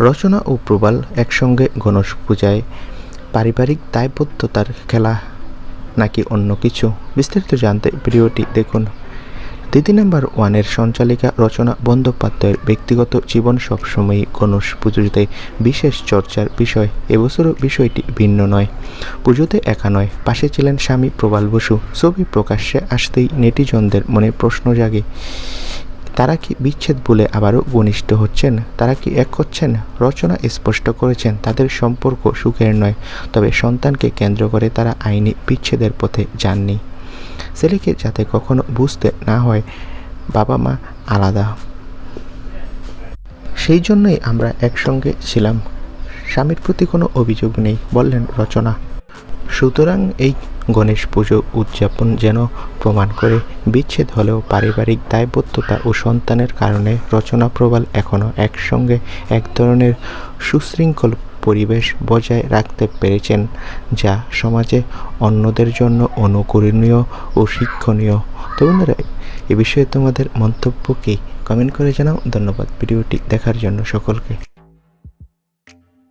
রচনা ও প্রবাল একসঙ্গে গণেশ পূজায় পারিবারিক দায়বদ্ধতার খেলা নাকি অন্য কিছু? বিস্তারিত জানতে ভিডিওটি দেখুন। দিদি নাম্বার ওয়ানের সঞ্চালিকা রচনা বন্দ্যোপাধ্যায়ের ব্যক্তিগত জীবন সবসময়ই গণেশ পুজোতে বিশেষ চর্চার বিষয়। এবছরও বিষয়টি ভিন্ন নয়। পুজোতে একা নয়, পাশে ছিলেন স্বামী প্রবাল বসু। ছবি প্রকাশ্যে আসতেই নেটিজনদের মনে প্রশ্ন জাগে তারা কি বিচ্ছেদ বলে আবারও ঘনিষ্ঠ হচ্ছেন? তারা কি এক হচ্ছেন? রচনা স্পষ্ট করেছেন, তাদের সম্পর্ক সুখের নয়, তবে সন্তানকে কেন্দ্র করে তারা আইনি বিচ্ছেদের পথে যাননি। ছেলেকে যাতে কখনো বুঝতে না হয় বাবা মা আলাদা। সেই জন্যই আমরা একসঙ্গে ছিলাম। স্বামীর প্রতি কোনো অভিযোগ নেই, বললেন রচনা। সুতরাং এই গণেশ পুজো উদযাপন যেন প্রমাণ করে বিচ্ছেদ হলেও পারিবারিক দায়বদ্ধতা ও সন্তানের কারণে রচনা প্রবাল এখনও একসঙ্গে এক ধরনের সুশৃঙ্খল পরিবেশ বজায় রাখতে পেরেছেন, যা সমাজে অন্যদের জন্য অনুকরণীয় ও শিক্ষণীয়। তো বন্ধুরা, এ বিষয়ে তোমাদের মন্তব্য কি? কমেন্ট করে জানাও। ধন্যবাদ। ভিডিওটি দেখার জন্য সকলকে।